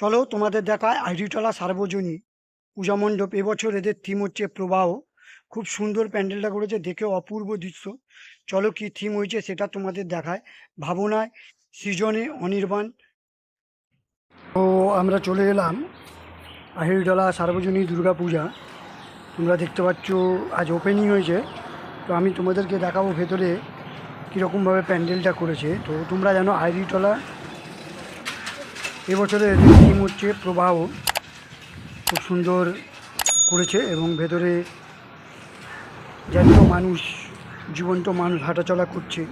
চলো তোমাদের দেখায় আইডিটলা সার্বজনী পূজা মণ্ডপ এবছর এদের থিম হচ্ছে প্রবাহ। খুব সুন্দর প্যান্ডেলটা করেছে, দেখে অপূর্ব দৃশ্য। চলো কি থিম হয়েছে সেটা তোমাদের দেখায়। ভাবনায় সৃজনে অনির্বাণ। তো আমরা চলে এলাম আহিরডলা সার্বজনীন দুর্গা পূজা তোমরা দেখতে পাচ্ছ আজ ওপেনিং হয়েছে। তো আমি তোমাদেরকে দেখাবো ভেতরে কীরকমভাবে প্যান্ডেলটা করেছে। তো তোমরা জানো আহিরিটলা এবছরের থিম হচ্ছে প্রবাহ খুব সুন্দর করেছে এবং ভেতরে জ্যান্ত মানুষ, জীবন্ত মানুষ হাঁটাচলা করছে।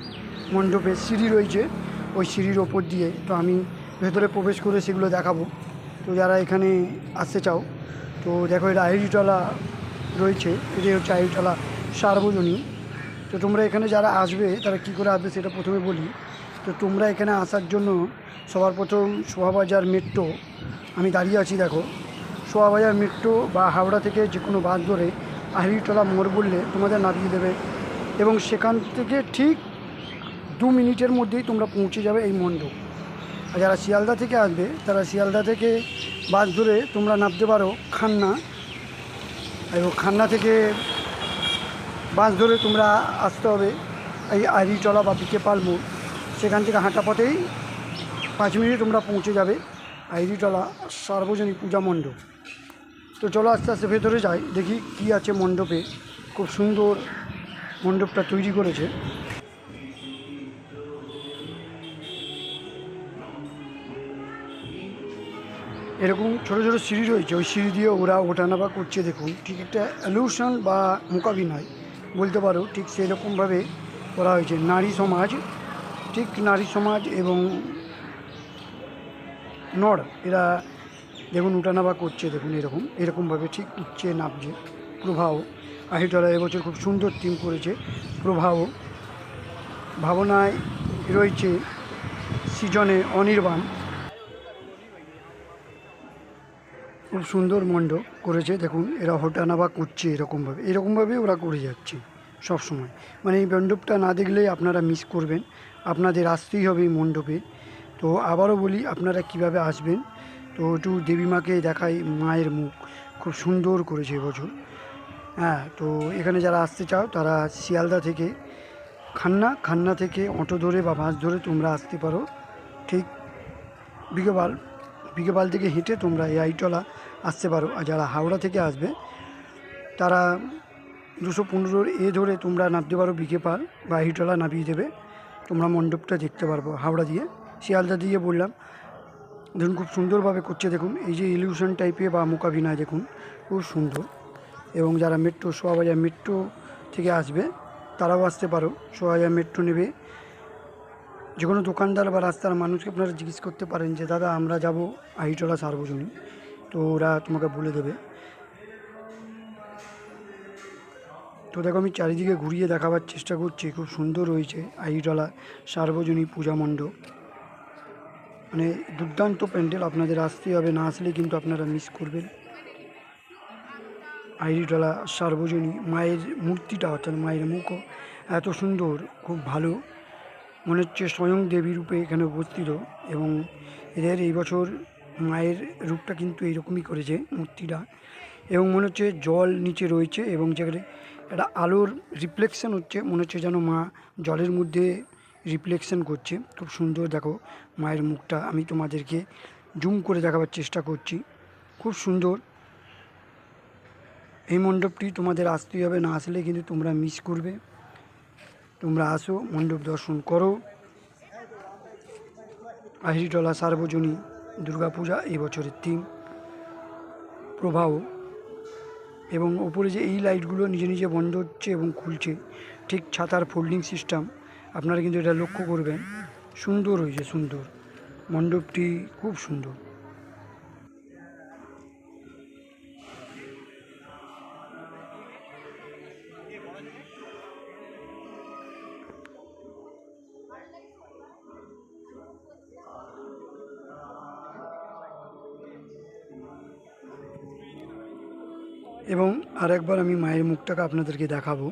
মণ্ডপে সিঁড়ি রয়েছে, ওই সিঁড়ির ওপর দিয়ে। তো আমি ভেতরে প্রবেশ করে সেগুলো দেখাবো। তো যারা এখানে আসতে চাও, তো দেখো এটা আহিরিটলা রয়েছে। এটাই হচ্ছে আহিরিটলা সার্বজনীন। তো তোমরা এখানে যারা আসবে, তারা কি করে আসবে সেটা প্রথমে বলি। তো তোমরা এখানে আসার জন্য সবার প্রথম শোভাবাজার মেট্রো আমি দাঁড়িয়ে আছি দেখো। শোভাবাজার মেট্রো বা হাওড়া থেকে যে কোনো বাস ধরে আহিরিটলা মোড় বললে তোমাদের নামিয়ে দেবে এবং সেখান থেকে ঠিক দু মিনিটের মধ্যেই তোমরা পৌঁছে যাবে এই মণ্ডপ। আর যারা শিয়ালদা থেকে আসবে, তারা শিয়ালদা থেকে বাস ধরে তোমরা নামতে পারো খান্না। এবং খান্না থেকে বাস ধরে তোমরা আসতে হবে এই আইরিটলা বা বিকে পাল মোড়। সেখান থেকে হাঁটা পথেই পাঁচ মিনিটে তোমরা পৌঁছে যাবে আইরিটলা সার্বজনীন পূজা মণ্ডপ। তো চলো আস্তে আস্তে ভেতরে যাই, দেখি কি আছে মণ্ডপে। খুব সুন্দর মণ্ডপটা তৈরি করেছে। এরকম ছোটো ছোটো সিঁড়ি রয়েছে, ওই সিঁড়ি দিয়ে ওরা ওঠানামা করছে, দেখুন। ঠিক একটা অ্যালিউশন বা মোকাবিনয় বলতে পারো, ঠিক সেই রকমভাবে করা হয়েছে। নারী সমাজ ঠিক নারী সমাজ এবং নড় এরা দেখুন উঠানামা করছে, দেখুন এরকম, এরকমভাবে ঠিক উঠছে, নামছে। প্রভাব আহিটলা এবছর খুব সুন্দর টিম করেছে। প্রভাব ভাবনায় রয়েছে সৃজনে অনির্বাণ। খুব সুন্দর মণ্ডপ করেছে, দেখুন এরা হোটানাবা করছে এরকমভাবে এরকমভাবে ওরা করে যাচ্ছে। সব সময়। মানে এই মণ্ডপটা না দেখলেই আপনারা মিস করবেন। আপনাদের আসতেই হবে এই মণ্ডপে। তো আবারও বলি, আপনারা কীভাবে আসবেন? তো একটু দেবী মাকে দেখাই, মায়ের মুখ। খুব সুন্দর করেছে এবছর হ্যাঁ তো এখানে যারা আসতে চাও, তারা শিয়ালদা থেকে খান্না খান্না থেকে অটো ধরে বা বাস ধরে তোমরা আসতে পারো। ঠিক বিকেবাল বিকেবাল থেকে হেঁটে তোমরা এই আইটলা আসতে পারো। আর যারা হাওড়া থেকে আসবে, তারা দুশো পনেরোর এ ধরে তোমরা নামতে পারো বিকেপাল বা আইটলা নামিয়ে দেবে। তোমরা মণ্ডপটা দেখতে পারব, হাওড়া দিয়ে। শিয়ালদা দিয়ে বললাম, দেখুন খুব সুন্দরভাবে করছে, দেখুন। এই যে ইলিউশন টাইপের বা মোকাবিনয়, দেখুন, খুব সুন্দর। এবং যারা মেট্রো সোয়াবাজার মেট্রো থেকে আসবে, তারাও আসতে পারো। সোয়াবাজার মেট্রো নেবে। যে কোনো দোকানদার বা রাস্তার মানুষকে আপনারা জিজ্ঞেস করতে পারেন যে, দাদা, আমরা যাব আহিটলা সার্বজনীন। তো ওরা তোমাকে বলে দেবে। তো দেখো আমি চারিদিকে ঘুরিয়ে দেখাবার চেষ্টা করছি, খুব সুন্দর রয়েছে আহিটলা সার্বজনী পূজা মণ্ডপ। মানে দুর্দান্ত প্যান্ডেল, আপনাদের আসতেই হবে, না আসলে কিন্তু আপনারা মিস করবেন। আইরিটলা সার্বজনী মায়ের মূর্তিটা অর্থাৎ মায়ের মুখও এত সুন্দর, খুব ভালো। মনে হচ্ছে স্বয়ং দেবী রূপে এখানে উপস্থিত এবং এদের এই বছর মায়ের রূপটা কিন্তু এইরকমই করেছে মূর্তিটা। এবং মনে হচ্ছে জল নিচে রয়েছে এবং যেখানে একটা আলোর রিফ্লেকশন হচ্ছে, মনে হচ্ছে যেন মা জলের মধ্যে রিফ্লেকশন করছে। খুব সুন্দর দেখো মায়ের মুখটা। আমি তোমাদেরকে জুম করে দেখাবার চেষ্টা করছি। খুব সুন্দর। এই মণ্ডপটি তোমাদের আসতেই হবে, না আসলে কিন্তু তোমরা মিস করবে। তোমরা আসো, মণ্ডপ দর্শন করো। আহিরিটলা সার্বজনী দুর্গাপূজা এই বছরের থিম প্রভাব এবং ওপরে যে এই লাইটগুলো নিজে নিজে বন্ধ হচ্ছে এবং খুলছে, ঠিক ছাতার ফোল্ডিং সিস্টেম, আপনারা কিন্তু এটা লক্ষ্য করবেন। সুন্দর হয়েছে সুন্দর। মণ্ডপটি খুব সুন্দর। এবং আরেকবার আমি মায়ের মুখটাকে আপনাদেরকে দেখাবো।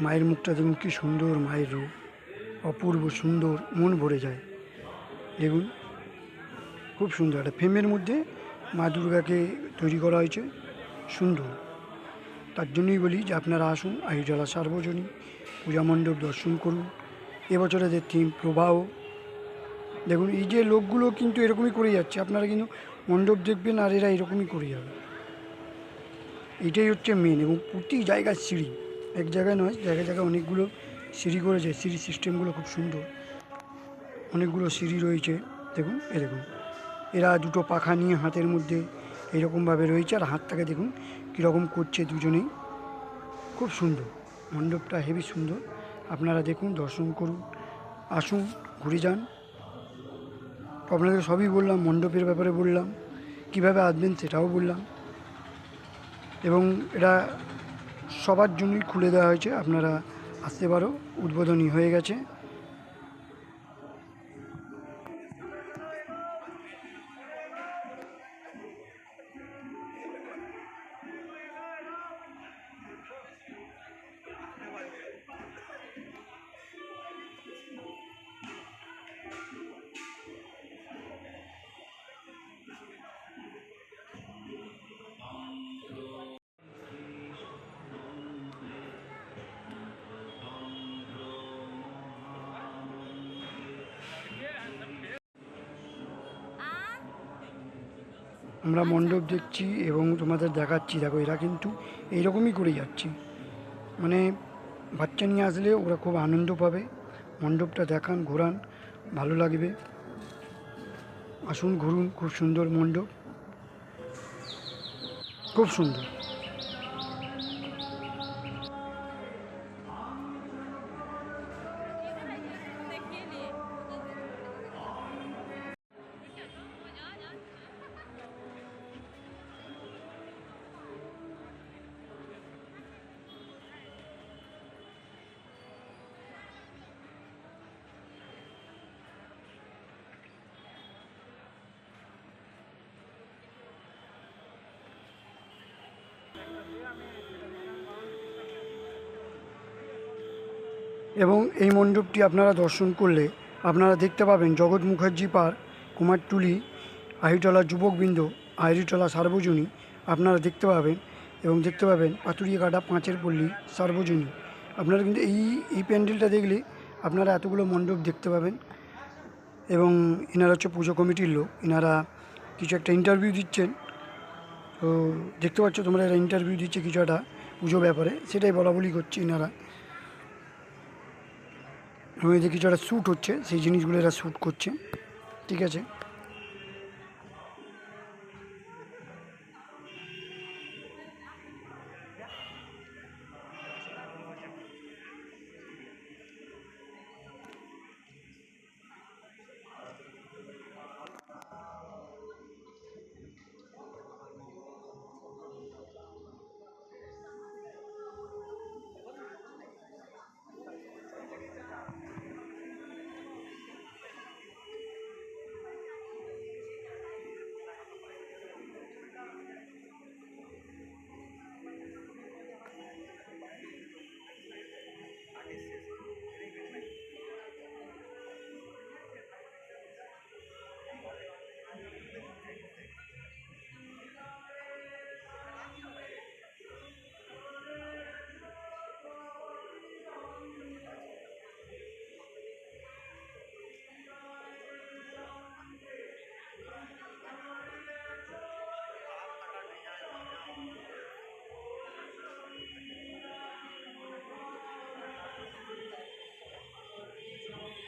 মায়ের মুখটা দেখুন কী সুন্দর মায়ের রূপ। অপূর্ব সুন্দর, মন ভরে যায়। দেখুন, খুব সুন্দর। একটা ফ্রেমের মধ্যে মা দুর্গাকে তৈরি করা হয়েছে। সুন্দর। তার জন্যই বলি যে আপনারা আসুন আহিজলা সার্বজনীন পূজা মণ্ডপ দর্শন করুন। এবছরের যে থিম প্রবাহ। দেখুন, এই যে লোকগুলো কিন্তু এরকমই করে যাচ্ছে। আপনারা কিন্তু মণ্ডপ দেখবেন আর এরা এরকমই করে যাবে। এটাই হচ্ছে মেন এবং প্রতি জায়গায় সিঁড়ি। এক জায়গায় নয় জায়গায় জায়গায় অনেকগুলো সিঁড়ি করেছে। সিঁড়ি সিস্টেমগুলো খুব সুন্দর। অনেকগুলো সিঁড়ি রয়েছে। দেখুন এ দেখুন। এরা দুটো পাখা নিয়ে হাতের মধ্যে এরকমভাবে রয়েছে। আর হাতটাকে দেখুন, কীরকম করছে দুজনেই। খুব সুন্দর। মণ্ডপটা হেভি সুন্দর। আপনারা দেখুন, দর্শন করুন, আসুন, ঘুরে যান। আপনাদের সবই বললাম, মণ্ডপের ব্যাপারে বললাম। কীভাবে আসবেন সেটাও বললাম। এবং এটা সবার জন্যই খুলে দেওয়া হয়েছে। আপনারা আসতে পারো উদ্বোধনী হয়ে গেছে। আমরা মণ্ডপ দেখছি এবং তোমাদের দেখাচ্ছি, দেখো এরা কিন্তু এইরকমই করে যাচ্ছে। মানে বাচ্চা নিয়ে আসলে ওরা খুব আনন্দ পাবে। মণ্ডপটা দেখান, ঘোরান, ভালো লাগবে। আসুন, ঘুরুন, খুব সুন্দর মণ্ডপ। খুব সুন্দর। এবং এই মণ্ডপটি আপনারা দর্শন করলে আপনারা দেখতে পাবেন জগৎ মুখার্জি পার্ক কুমারটুলি আহিটলা যুবকবৃন্দ আহিরিটলা সার্বজনী, আপনারা দেখতে পাবেন এবং দেখতে পাবেন পাতুরিয়া কাটা পাঁচের পল্লী সার্বজনীন আপনারা কিন্তু এই এই প্যান্ডেলটা দেখলে আপনারা এতগুলো মণ্ডপ দেখতে পাবেন এবং এনারা হচ্ছে পুজো কমিটির লোক। এনারা কিছু একটা ইন্টারভিউ দিচ্ছেন। তো দেখতে পাচ্ছ তোমরা এরা ইন্টারভিউ দিচ্ছে কিছু একটা পুজো ব্যাপারে, সেটাই বলা বলি করছে এনারা। এবং এদের কিছু একটা শ্যুট হচ্ছে, সেই জিনিসগুলো এরা শ্যুট করছে, ঠিক আছে?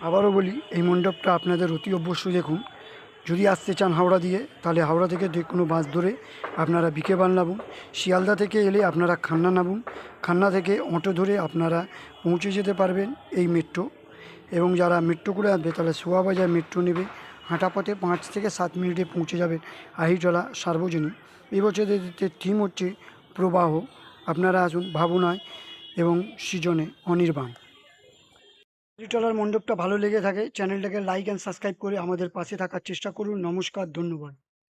আবারও বলি, এই মণ্ডপটা আপনাদের অতি অবশ্যই দেখুন। যদি আসতে চান হাওড়া দিয়ে, তাহলে হাওড়া থেকে যে কোনো বাস ধরে আপনারা বিকেবাল নামুন। শিয়ালদা থেকে এলে আপনারা খান্না নামুন। খান্না থেকে অটো ধরে আপনারা পৌঁছে যেতে পারবেন এই মেট্রো। এবং যারা মেট্রো করে আসবে, তাহলে সোয়াবাজার মেট্রো নেবে। হাঁটা পথে পাঁচ থেকে সাত মিনিটে পৌঁছে যাবেন আহিটলা সার্বজনীন। এই বছরের থিম হচ্ছে প্রবাহ। আপনারা আসুন ভাবনায় এবং সৃজনে অনির্বাণ। টলার মণ্ডপটা ভালো লেগে থাকে, চ্যানেলটাকে লাইক অ্যান্ড সাবস্ক্রাইব করে আমাদের পাশে থাকার চেষ্টা করুন। নমস্কার, ধন্যবাদ।